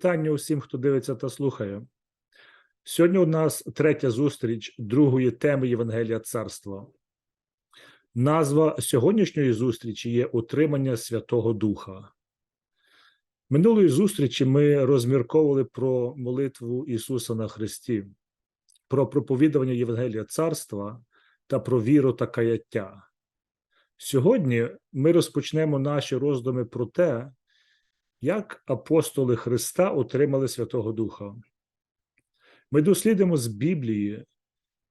Вітання усім, хто дивиться та слухає. Сьогодні у нас третя зустріч другої теми Євангелія Царства. Назва сьогоднішньої зустрічі є Утримання Святого Духа. Минулої зустрічі ми розмірковували про молитву Ісуса на Христі, про проповідування Євангелія Царства та про віру та каяття. Сьогодні ми розпочнемо наші роздуми про те, як апостоли Христа отримали Святого Духа. Ми дослідимо з Біблії,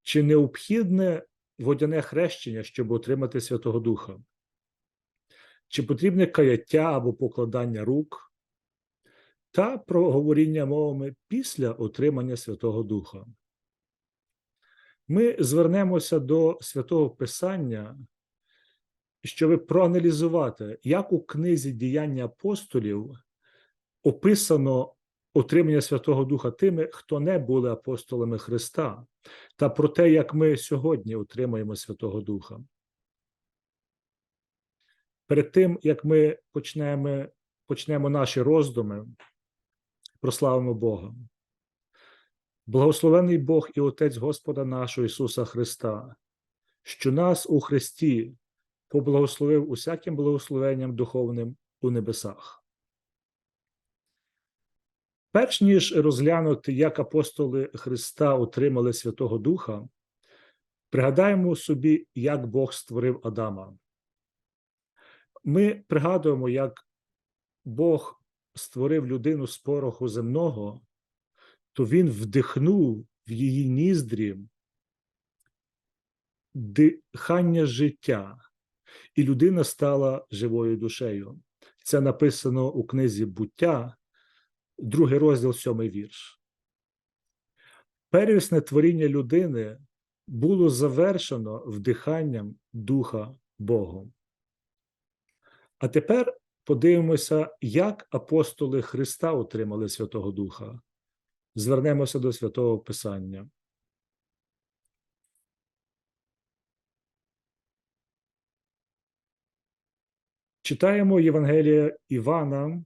чи необхідне водяне хрещення, щоб отримати Святого Духа, чи потрібне каяття або покладання рук, та про говоріння мовами після отримання Святого Духа. Ми звернемося до Святого Писання, щоб проаналізувати, як у книзі діяння апостолів описано отримання Святого Духа тими, хто не були апостолами Христа, та про те, як ми сьогодні отримаємо Святого Духа. Перед тим, як ми почнемо, почнемо наші роздуми, прославимо Бога. Благословений Бог і Отець Господа нашого Ісуса Христа, що нас у Христі поблагословив усяким благословенням духовним у небесах. Перш ніж розглянути, як апостоли Христа отримали Святого Духа, пригадаємо собі, як Бог створив Адама. Ми пригадуємо, як Бог створив людину з пороху земного, то Він вдихнув в її ніздрі дихання життя, і людина стала живою душею. Це написано у книзі буття, другий розділ, сьомий вірш. Первісне творіння людини було завершено вдиханням Духа Богом. А тепер подивимося, як апостоли Христа отримали Святого Духа. Звернемося до Святого Писання. Читаємо Євангелія Івана,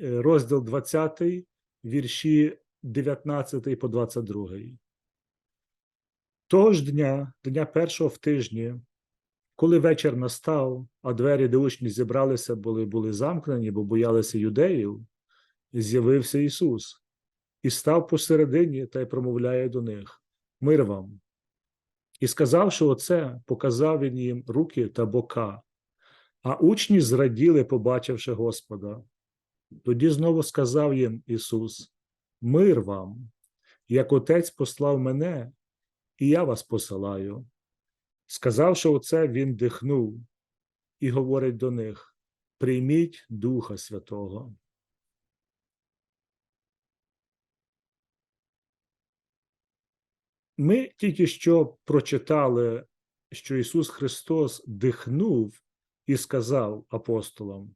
е, розділ 20, вірші 19 по 22. Того ж дня, дня першого в тижні, коли вечір настав, а двері, де учні зібралися, були, були замкнені, бо боялися юдеїв, з'явився Ісус і став посередині та й промовляє до них: Мир вам. І сказавши оце, показав він їм руки та бока. А учні зраділи, побачивши Господа. Тоді знову сказав їм Ісус: Мир вам, як Отець послав мене, і я вас посилаю. Сказавши оце, Він дихнув і говорить до них: Прийміть Духа Святого. Ми тільки що прочитали, що Ісус Христос дихнув і сказав апостолам: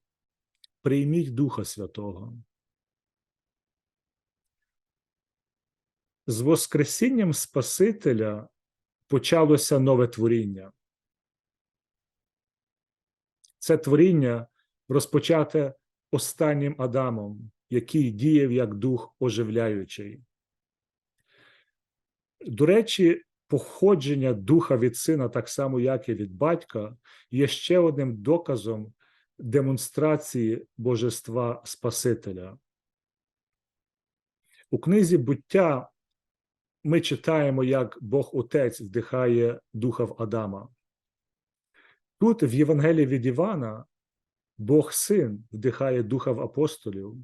Прийміть Духа Святого. З Воскресінням Спасителя почалося нове творіння. Це творіння розпочате останнім Адамом, який діяв як дух оживляючий. До речі, походження духа від сина, так само, як і від батька, є ще одним доказом демонстрації божества Спасителя. У книзі буття ми читаємо, як Бог Отець вдихає духа в Адама. Тут, в Євангелії від Івана, Бог Син вдихає духа в апостолів.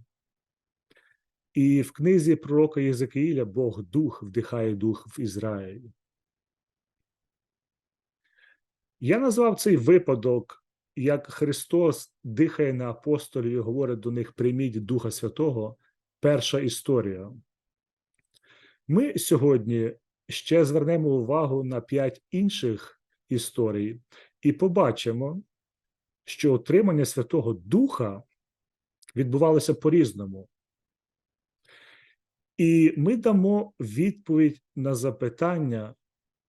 І в книзі пророка Єзекиїля Бог Дух вдихає дух в Ізраїлі. Я назвав цей випадок, як Христос дихає на апостолів і говорить до них: прийміть Духа Святого, перша історія. Ми сьогодні ще звернемо увагу на п'ять інших історій і побачимо, що отримання Святого Духа відбувалося по-різному. І ми дамо відповідь на запитання,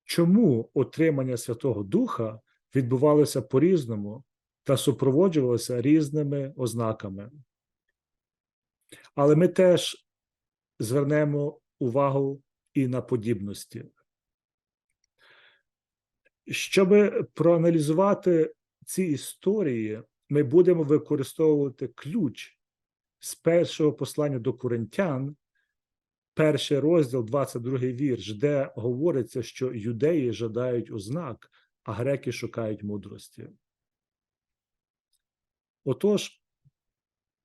чому отримання Святого Духа відбувалося по-різному та супроводжувалося різними ознаками. Але ми теж звернемо увагу і на подібності. Щоб проаналізувати ці історії, ми будемо використовувати ключ з першого послання до коринтян, перший розділ, 22 вірш, де говориться, що юдеї жадають ознак, а греки шукають мудрості. Отож,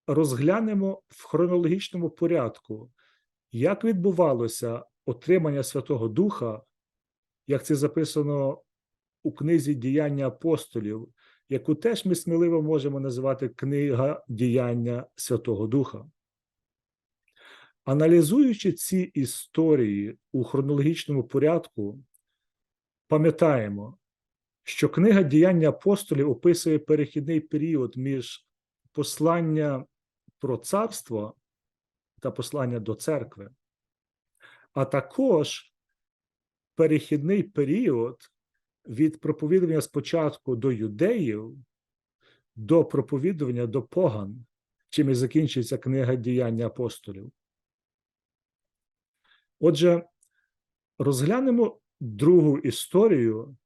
розглянемо в хронологічному порядку, як відбувалося отримання Святого Духа, як це записано у книзі діяння апостолів, яку теж ми сміливо можемо називати книга діяння Святого Духа. Аналізуючи ці історії у хронологічному порядку, пам'ятаємо, що книга діяння апостолів описує перехідний період між послання про царство та послання до церкви, а також перехідний період від проповідування спочатку до юдеїв до проповідування до поган, чим і закінчується книга діяння апостолів. Отже, розглянемо другу історію,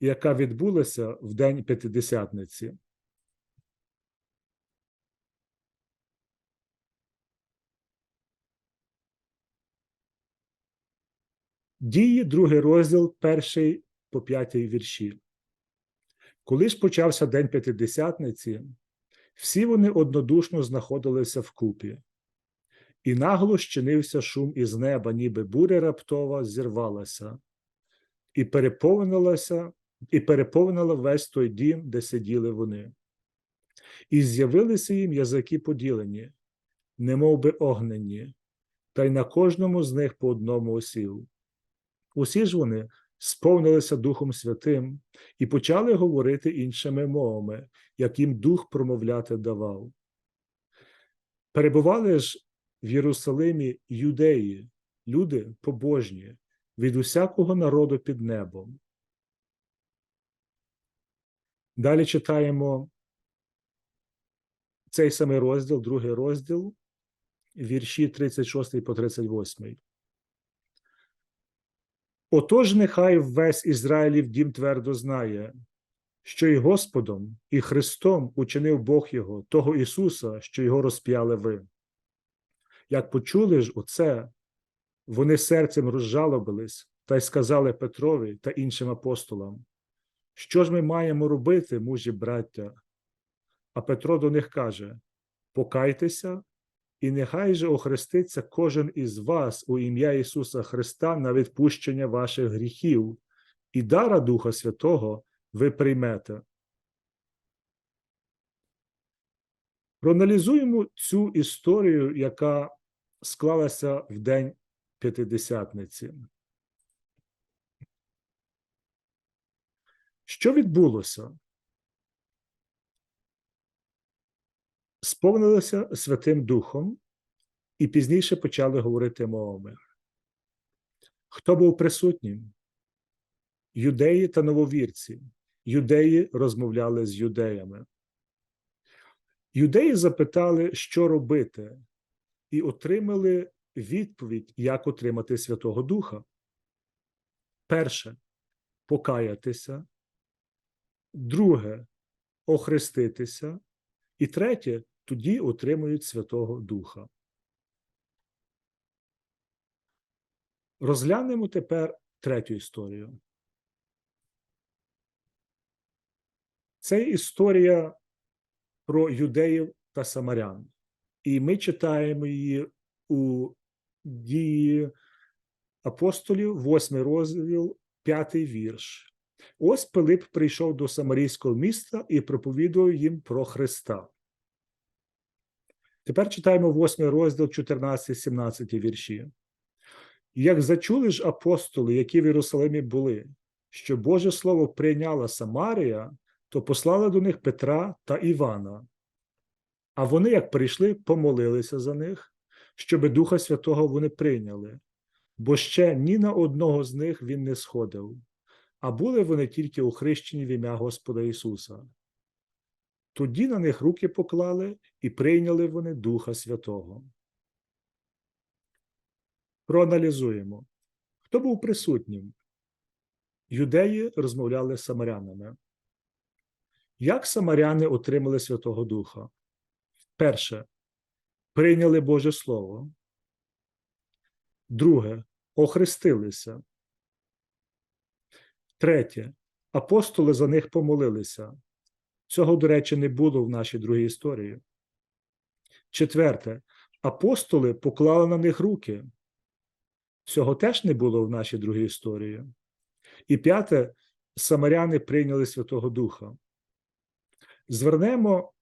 яка відбулася в День П'ятидесятниці. Дії, другий розділ, перший по п'ятій вірші. Коли ж почався День П'ятидесятниці, всі вони однодушно знаходилися вкупі, і нагло щинився шум із неба, ніби буря раптова зірвалася, і переповнилася, і переповнила весь той дім, де сиділи вони. І з'явилися їм язики поділені, немов би огнені, та й на кожному з них по одному осів. Усі ж вони сповнилися Духом Святим і почали говорити іншими мовами, як їм дух промовляти давав. Перебували ж в Єрусалимі юдеї, люди побожні, від усякого народу під небом. Далі читаємо цей самий розділ, другий розділ, вірші 36 по 38. Отож, нехай весь Ізраїлів дім твердо знає, що і Господом, і Христом учинив Бог Його, того Ісуса, що його розп'яли ви. Як почули ж оце, вони серцем розжалобились та й сказали Петрові та іншим апостолам, що ж ми маємо робити, мужі браття? А Петро до них каже: Покайтеся і нехай же охреститься кожен із вас у ім'я Ісуса Христа на відпущення ваших гріхів, і дара Духа Святого ви приймете. Проаналізуємо цю історію, яка склалася в День П'ятидесятниці. Що відбулося? сповнилися Святим Духом і пізніше почали говорити мовами. Хто був присутнім? Юдеї та нововірці. Юдеї розмовляли з юдеями. Юдеї запитали, що робити, і отримали відповідь, як отримати Святого Духа. Перше покаятися, друге охреститися, і третє тоді отримують Святого Духа. Розглянемо тепер третю історію. Це історія про юдеїв та самарян. І ми читаємо її у дії апостолів, 8 розділ, 5 вірш. Ось Пилип прийшов до Самарійського міста і проповідував їм про Христа. Тепер читаємо 8 розділ 14, 17 вірші. Як зачули ж апостоли, які в Єрусалимі були, що Боже Слово прийняла Самарія, то послали до них Петра та Івана. А вони, як прийшли, помолилися за них, щоби Духа Святого вони прийняли, бо ще ні на одного з них він не сходив, а були вони тільки охрещені в ім'я Господа Ісуса. Тоді на них руки поклали і прийняли вони Духа Святого. Проаналізуємо, хто був присутнім. Юдеї розмовляли з самарянами. Як самаряни отримали Святого Духа? Перше, прийняли Боже Слово. Друге, охрестилися. Третє, апостоли за них помолилися. Цього, до речі, не було в нашій другій історії. Четверте, апостоли поклали на них руки. Цього теж не було в нашій другій історії. І п'яте, самаряни прийняли Святого Духа. Звернемо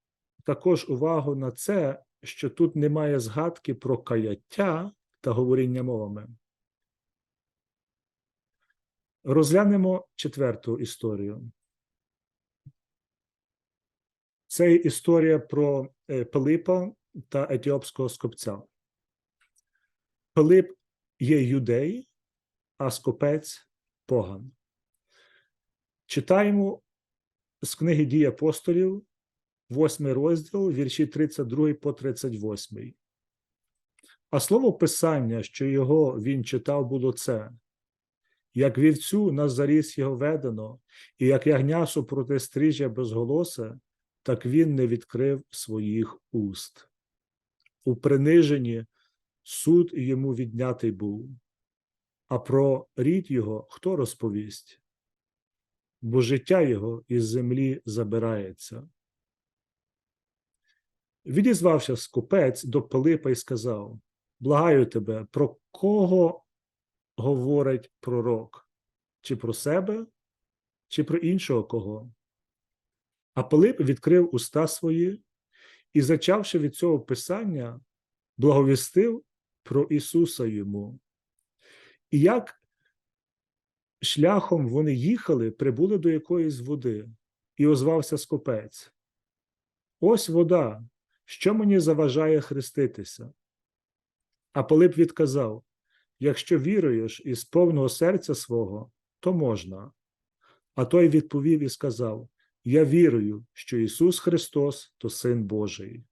також увагу на це, що тут немає згадки про каяття та говоріння мовами. Розглянемо четверту історію. Це історія про е, Пилипа та етіопського скопця. Пилип є юдей, а скопець поган. Читаємо з книги дій апостолів, 8 розділ, вірші 32 по 38. А слово Писання, що його він читав, було це. Як вівцю на заріс його ведено, і як ягнясу проти стрижя безголосе, так він не відкрив своїх уст. У приниженні суд йому віднятий був, а про рід його хто розповість? Бо життя його із землі забирається. Відізвався скупець до Пилипа і сказав: Благаю тебе, про кого говорить пророк? Чи про себе, чи про іншого кого? А Пилип відкрив уста свої і, зачавши від цього писання, благовістив про Ісуса йому. І як шляхом вони їхали, прибули до якоїсь води, і озвався скопець. Ось вода, що мені заважає хреститися? А Пилип відказав: якщо віруєш із повного серця свого, то можна. А той відповів і сказав: Я вірую, що Ісус Христос то Син Божий.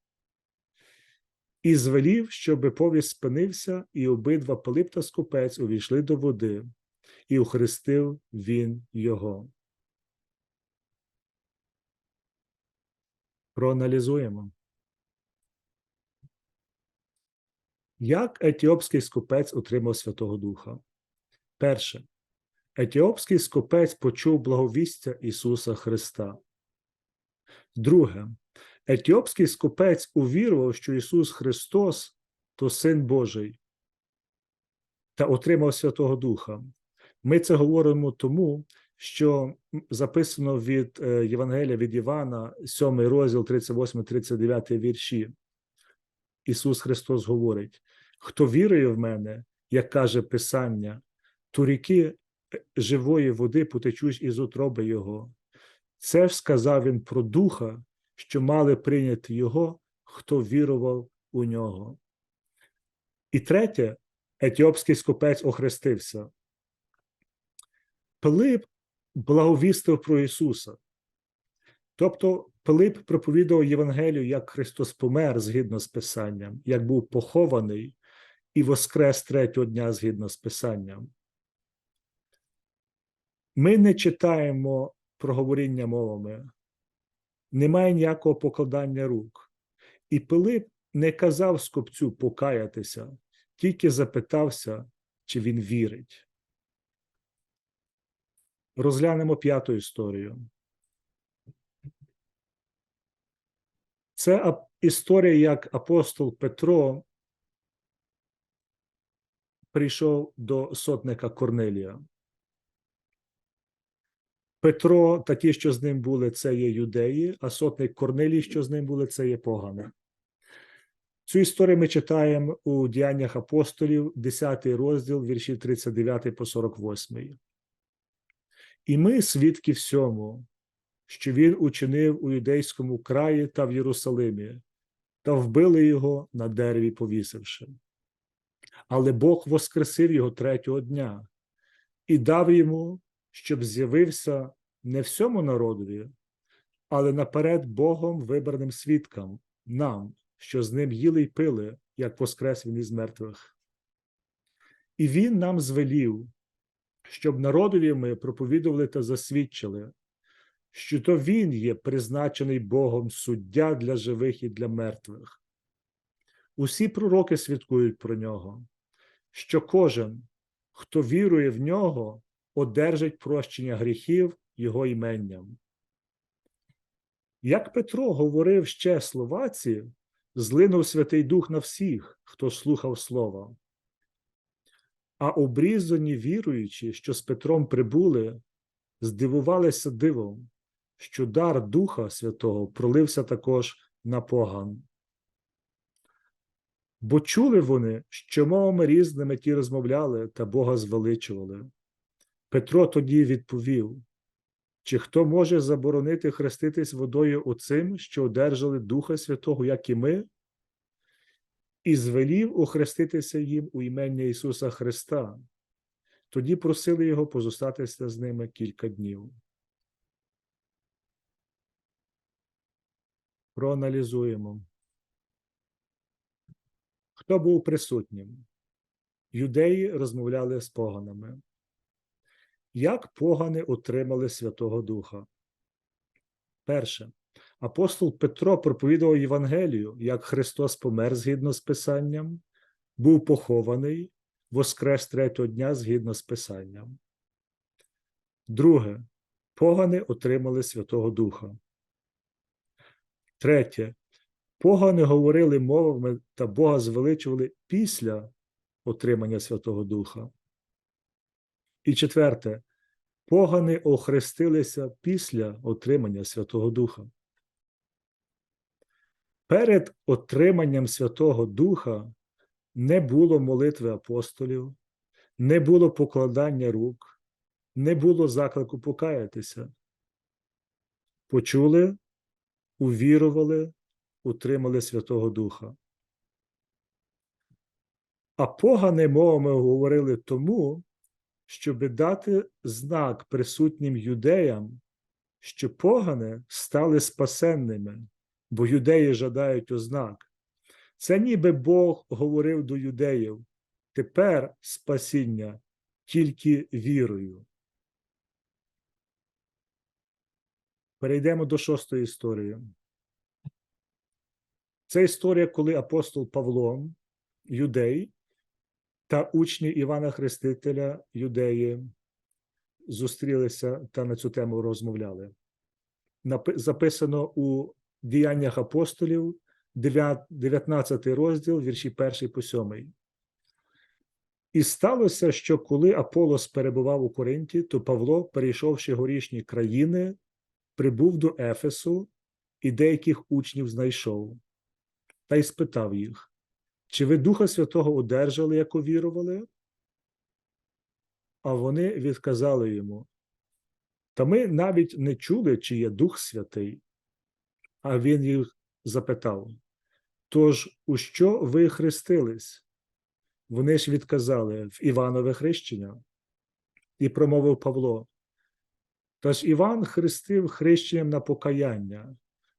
І звелів, щоби повість спинився, і обидва Пилип та скупець увійшли до води, і охрестив він його. Проаналізуємо. Як етіопський скупець отримав Святого Духа? Перше. Етіопський скупець почув благовістя Ісуса Христа. Друге. Етіопський скупець увірував, що Ісус Христос то Син Божий та отримав Святого Духа. Ми це говоримо тому, що записано від е, Євангелія від Івана, 7 розділ, 38-39 вірші. Ісус Христос говорить: хто вірує в мене, як каже Писання, то ріки живої води потечуть із утроби Його. Це ж сказав Він про Духа, що мали прийняти Його, хто вірував у нього. І третє, етіопський скопець охрестився. Пилип благовістив про Ісуса. Тобто Пилип проповідував Євангелію, як Христос помер згідно з Писанням, як був похований і воскрес третього дня згідно з Писанням. Ми не читаємо проговоріння мовами, немає ніякого покладання рук. І Пилип не казав скопцю покаятися, тільки запитався, чи він вірить. Розглянемо п'яту історію. Це історія, як апостол Петро прийшов до сотника Корнелія. Петро та ті, що з ним були, це є юдеї, а сотник Корнелій, що з ним були, це є погани. Цю історію ми читаємо у діяннях апостолів, 10 розділ, вірші 39 по 48. І ми свідки всьому, що він учинив у юдейському краї та в Єрусалимі, та вбили його на дереві повісивши. Але Бог воскресив його третього дня і дав йому, щоб з'явився не всьому народові, але наперед Богом вибраним свідкам, нам, що з ним їли й пили, як воскрес він із мертвих. І він нам звелів, щоб народові ми проповідували та засвідчили, що то він є призначений Богом суддя для живих і для мертвих. Усі пророки свідкують про нього, що кожен, хто вірує в нього, одержить прощення гріхів його іменням. Як Петро говорив ще словаці, злинув Святий Дух на всіх, хто слухав слова. А обрізані віруючі, що з Петром прибули, здивувалися дивом, що дар Духа Святого пролився також на поган. Бо чули вони, що мовами різними ті розмовляли та Бога звеличували. Петро тоді відповів: чи хто може заборонити хреститись водою оцим, що одержали Духа Святого, як і ми? І звелів охреститися їм у імення Ісуса Христа. Тоді просили його позостатися з ними кілька днів. Проаналізуємо. Хто був присутнім? Юдеї розмовляли з поганами. Як погани отримали Святого Духа? Перше. Апостол Петро проповідував Євангелію, як Христос помер згідно з Писанням, був похований, воскрес третього дня згідно з Писанням. Друге. Погани отримали Святого Духа. Третє. Погани говорили мовами та Бога звеличували після отримання Святого Духа. І четверте. Погани охрестилися після отримання Святого Духа. Перед отриманням Святого Духа не було молитви апостолів, не було покладання рук, не було заклику покаятися. Почули, увірували, утримали Святого Духа. А погани мовами говорили тому, щоб дати знак присутнім юдеям, що погани стали спасенними, бо юдеї жадають ознак. Це ніби Бог говорив до юдеїв тепер спасіння тільки вірою. Перейдемо до шостої історії. Це історія, коли апостол Павло, юдей, та учні Івана Хрестителя, юдеї, зустрілися та на цю тему розмовляли. Записано у діяннях апостолів, 19 розділ, вірші 1 по 7. І сталося, що коли Аполос перебував у Коринті, то Павло, перейшовши горішні країни, прибув до Ефесу і деяких учнів знайшов, та й спитав їх, чи ви Духа Святого одержали, як увірували? А вони відказали йому. Та ми навіть не чули, чи є Дух Святий. А він їх запитав: Тож, у що ви хрестились? Вони ж відказали в Іванове хрещення. І промовив Павло. Тож Іван хрестив хрещенням на покаяння,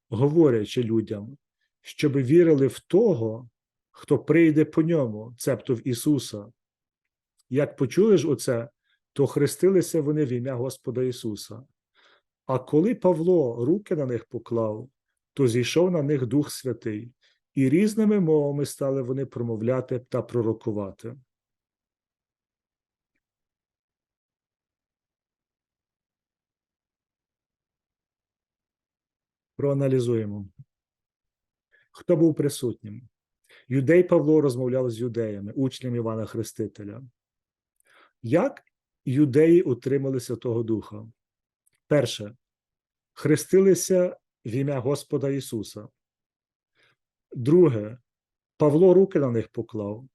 говорячи людям, щоб вірили в того, хто прийде по ньому, цебто в Ісуса. Як почули ж оце, то хрестилися вони в ім'я Господа Ісуса. А коли Павло руки на них поклав, то зійшов на них Дух Святий, і різними мовами стали вони промовляти та пророкувати. Проаналізуємо. Хто був присутнім? Юдей Павло розмовляв з юдеями, учням Івана Хрестителя. Як юдеї утримали Святого Духа? Перше, хрестилися в ім'я Господа Ісуса. Друге, Павло руки на них поклав.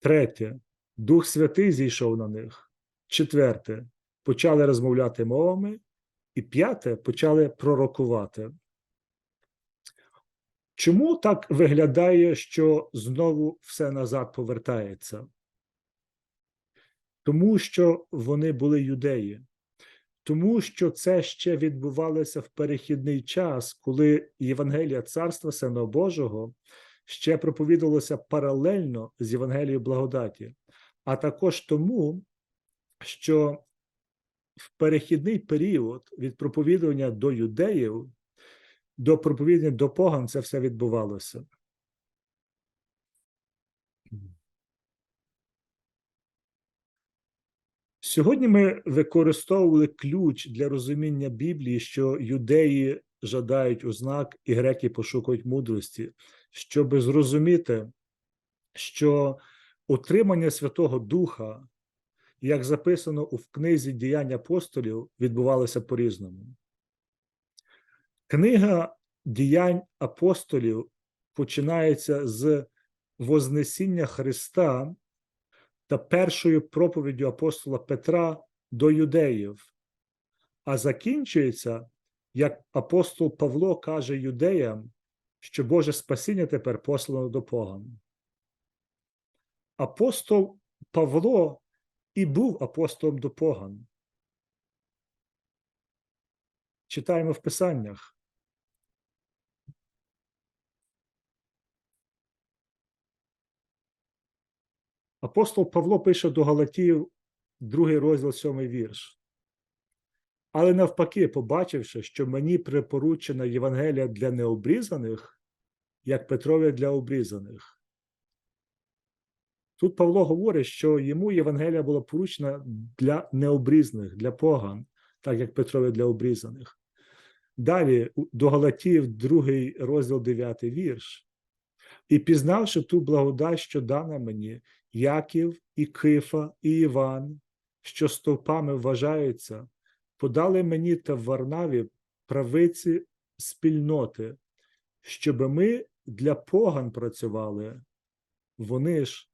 Третє, Дух Святий зійшов на них. Четверте, почали розмовляти мовами. І п'яте, почали пророкувати. Чому так виглядає, що знову все назад повертається? Тому що вони були юдеї, тому що це ще відбувалося в перехідний час, коли Євангелія Царства Сина Божого ще проповідувалося паралельно з Євангелією благодаті. а також тому, що в перехідний період від проповідування до юдеїв до проповідання до поган це все відбувалося. Сьогодні ми використовували ключ для розуміння Біблії, що юдеї жадають ознак і греки пошукують мудрості, щоб зрозуміти, що утримання Святого Духа, як записано у книзі діянь апостолів, відбувалося по-різному. Книга діянь апостолів починається з Вознесіння Христа та першою проповіддю апостола Петра до юдеїв, а закінчується, як апостол Павло каже юдеям, що Боже спасіння тепер послано до поган. Апостол Павло і був апостолом до поган. Читаємо в Писаннях. Апостол Павло пише до Галатів, другий розділ, сьомий вірш. Але навпаки, побачивши, що мені припоручена Євангелія для необрізаних, як Петрові для обрізаних. Тут Павло говорить, що йому Євангелія була поручена для необрізаних, для поган, так як Петрові для обрізаних. Далі до Галатів, другий розділ, дев'ятий вірш. І пізнавши ту благодать, що дана мені, Яків і Кифа, і Іван, що стовпами вважаються, подали мені та в Варнаві правиці спільноти, щоб ми для поган працювали, вони ж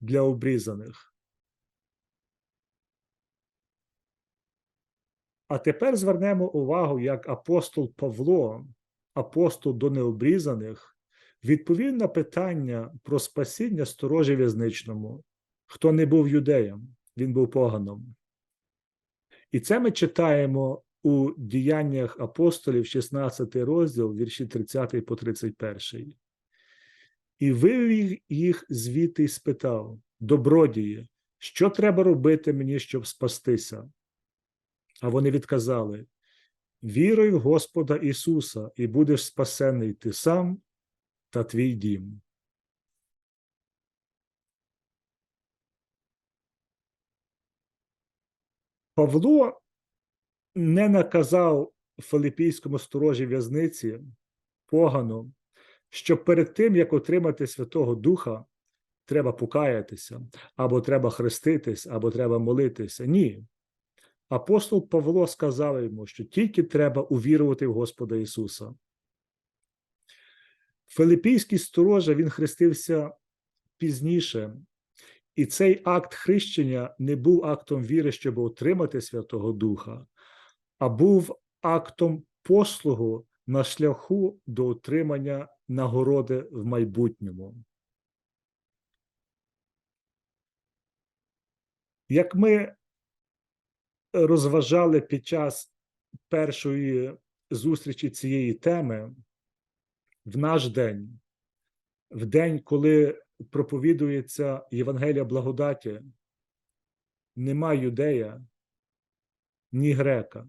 для обрізаних. А тепер звернемо увагу, як апостол Павло, апостол до необрізаних, відповів на питання про спасіння сторожі в'язничному, хто не був юдеєм, він був поганом. І це ми читаємо у діяннях апостолів, 16 розділ, вірші 30 по 31. І вивів їх звідти і спитав: Добродії, що треба робити мені, щоб спастися? А вони відказали: Віруй в Господа Ісуса, і будеш спасений ти сам та твій дім. Павло не наказав Филиппійському сторожі в'язниці погану, що перед тим, як отримати Святого Духа, треба покаятися, або треба хреститись, або треба молитися. Ні. Апостол Павло сказав йому, що тільки треба увірувати в Господа Ісуса. Филиппійський сторожа він хрестився пізніше, і цей акт хрещення не був актом віри, щоб отримати Святого Духа, а був актом послугу на шляху до отримання нагороди в майбутньому. Як ми розважали під час першої зустрічі цієї теми, в наш день, в день, коли проповідується Євангелія благодаті, нема юдея, ні грека,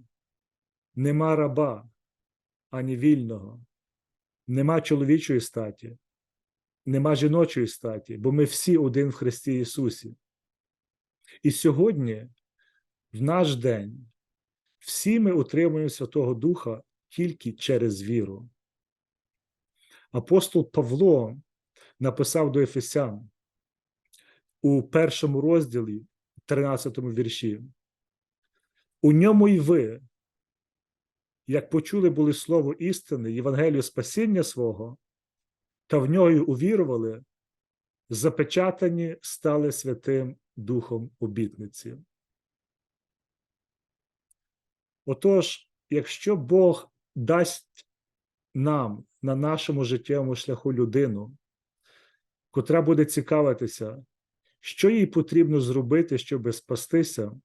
нема раба, ані вільного, нема чоловічої статі, нема жіночої статі, бо ми всі один в Христі Ісусі. І сьогодні, в наш день, всі ми отримуємо Святого Духа тільки через віру. Апостол Павло написав до Ефесян у першому розділі, 13 вірші. У ньому й ви, як почули були слово істини, Євангелію спасіння свого, та в нього й увірували, запечатані стали Святим Духом обітниці. Отож, якщо Бог дасть нам на нашому життєвому шляху людину, котра буде цікавитися, що їй потрібно зробити, щоб спастися,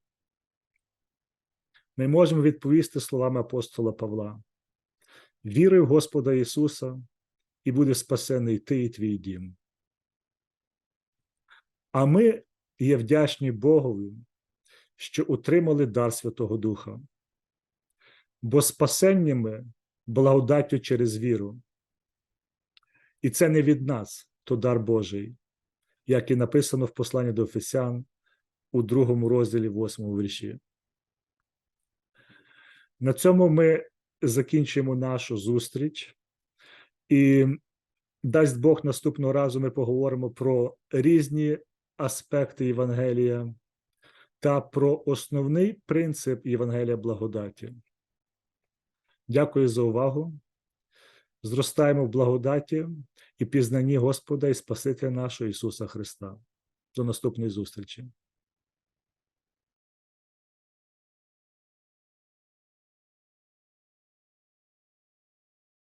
ми можемо відповісти словами апостола Павла: Віруй в Господа Ісуса, і буде спасений ти і твій дім. А ми, є вдячні Богові, що утримали дар Святого Духа, бо спасенні ми благодаттю через віру. І це не від нас, то дар Божий, як і написано в посланні до Ефесян у другому розділі, восьмому вірші. На цьому ми закінчуємо нашу зустріч, і дасть Бог наступного разу ми поговоримо про різні аспекти Євангелія та про основний принцип Євангелія благодаті. Дякую за увагу. Зростаємо в благодаті і пізнанні Господа і Спасителя нашого Ісуса Христа. До наступної зустрічі.